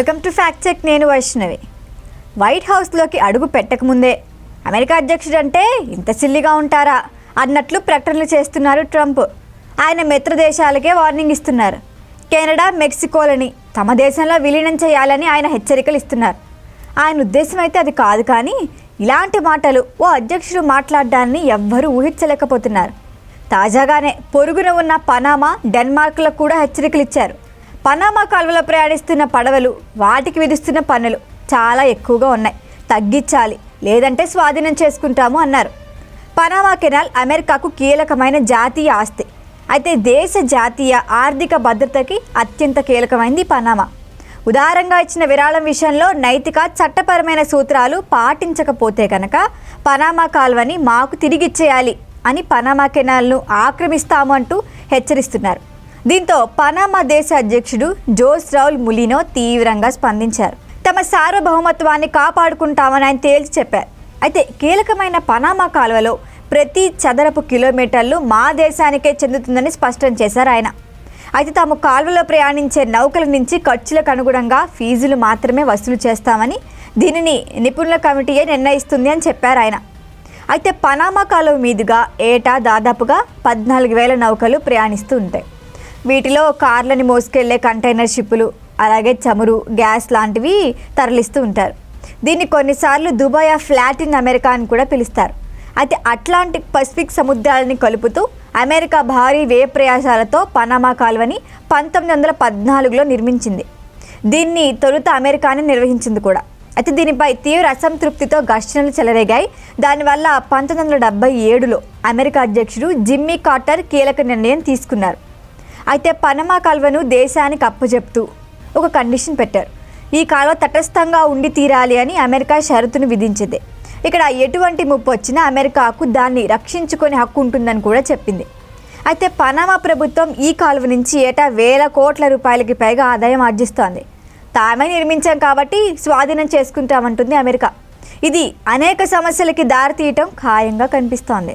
Welcome to fact check నేను Vaishnavi. White హౌస్లోకి అడుగు పెట్టకముందే అమెరికా అధ్యక్షుడు అంటే ఇంత సిల్లిగా ఉంటారా అన్నట్లు ప్రకటనలు చేస్తున్నారు ట్రంప్. ఆయన మిత్ర దేశాలకే వార్నింగ్ ఇస్తున్నారు. కెనడా మెక్సికోలని తమ దేశంలో విలీనం చేయాలని ఆయన హెచ్చరికలు ఇస్తున్నారు. ఆయన ఉద్దేశం అయితే అది కాదు కానీ ఇలాంటి మాటలు ఓ అధ్యక్షుడు మాట్లాడడాన్ని ఎవ్వరూ ఊహించలేకపోతున్నారు. తాజాగానే పొరుగున ఉన్న పనామా డెన్మార్క్లకు కూడా హెచ్చరికలు ఇచ్చారు. పనామా కాలువలో ప్రయాణిస్తున్న పడవలు వాటికి విధిస్తున్న పన్నులు చాలా ఎక్కువగా ఉన్నాయి. తగ్గించాలి లేదంటే స్వాధీనం చేసుకుంటాము అన్నారు. పనామా కెనాల్ అమెరికాకు కీలకమైన జాతీయ ఆస్తి. అయితే దేశ జాతీయ ఆర్థిక భద్రతకి అత్యంత కీలకమైంది పనామా. ఉదారంగా ఇచ్చిన విరాళం విషయంలో నైతిక చట్టపరమైన సూత్రాలు పాటించకపోతే కనుక పనామా కాల్వని మాకు తిరిగిచ్చేయాలి అని పనామా కెనాల్ను ఆక్రమిస్తాము అంటూ హెచ్చరిస్తున్నారు. దీంతో పనామా దేశ అధ్యక్షుడు జోస్ రౌల్ ములినో తీవ్రంగా స్పందించారు. తమ సార్వభౌమత్వాన్ని కాపాడుకుంటామని ఆయన తేల్చి చెప్పారు. అయితే కీలకమైన పనామా కాలువలో ప్రతి చదరపు కిలోమీటర్లు మా దేశానికే చెందుతుందని స్పష్టం చేశారు ఆయన. అయితే తాము కాల్వలో ప్రయాణించే నౌకల నుంచి ఖర్చులకు అనుగుణంగా ఫీజులు మాత్రమే వసూలు చేస్తామని దీనిని నిపుణుల కమిటీయే నిర్ణయిస్తుంది అని చెప్పారు ఆయన. అయితే పనామా కాలువ మీదుగా ఏటా దాదాపుగా పద్నాలుగు వేల నౌకలు ప్రయాణిస్తూ ఉంటాయి. వీటిలో కార్లని మోసుకెళ్ళే కంటైనర్ షిప్పులు అలాగే చమురు గ్యాస్ లాంటివి తరలిస్తూ ఉంటారు. దీన్ని కొన్నిసార్లు దుబాయ్ ఆఫ్ లాటిన్ అమెరికా అని కూడా పిలుస్తారు. అయితే అట్లాంటిక్ పసిఫిక్ సముద్రాలని కలుపుతూ అమెరికా భారీ వ్యయ ప్రయాసాలతో పనామా కాలువని పంతొమ్మిది వందల పద్నాలుగులో నిర్మించింది. దీన్ని తొలుత అమెరికానే నిర్వహించింది కూడా. అయితే దీనిపై తీవ్ర అసంతృప్తితో ఘర్షణలు చెలరేగాయి. దానివల్ల పంతొమ్మిది వందల డెబ్బై ఏడులో అమెరికా అధ్యక్షుడు జిమ్మీ కార్టర్ కీలక నిర్ణయం తీసుకున్నారు. అయితే పనమా కాల్వను దేశానికి అప్పచెప్తూ ఒక కండిషన్ పెట్టారు. ఈ కాలువ తటస్థంగా ఉండి తీరాలి అని అమెరికా షరతును విధించింది. ఇక్కడ ఎటువంటి ముప్పు వచ్చినా అమెరికాకు దాన్ని రక్షించుకునే హక్కు ఉంటుందని కూడా చెప్పింది. అయితే పనామా ప్రభుత్వం ఈ కాలువ నుంచి ఏటా వేల కోట్ల రూపాయలకి పైగా ఆదాయం ఆర్జిస్తోంది. తామే నిర్మించాం కాబట్టి స్వాధీనం చేసుకుంటామంటుంది అమెరికా. ఇది అనేక సమస్యలకి దారితీయటం ఖాయంగా కనిపిస్తోంది.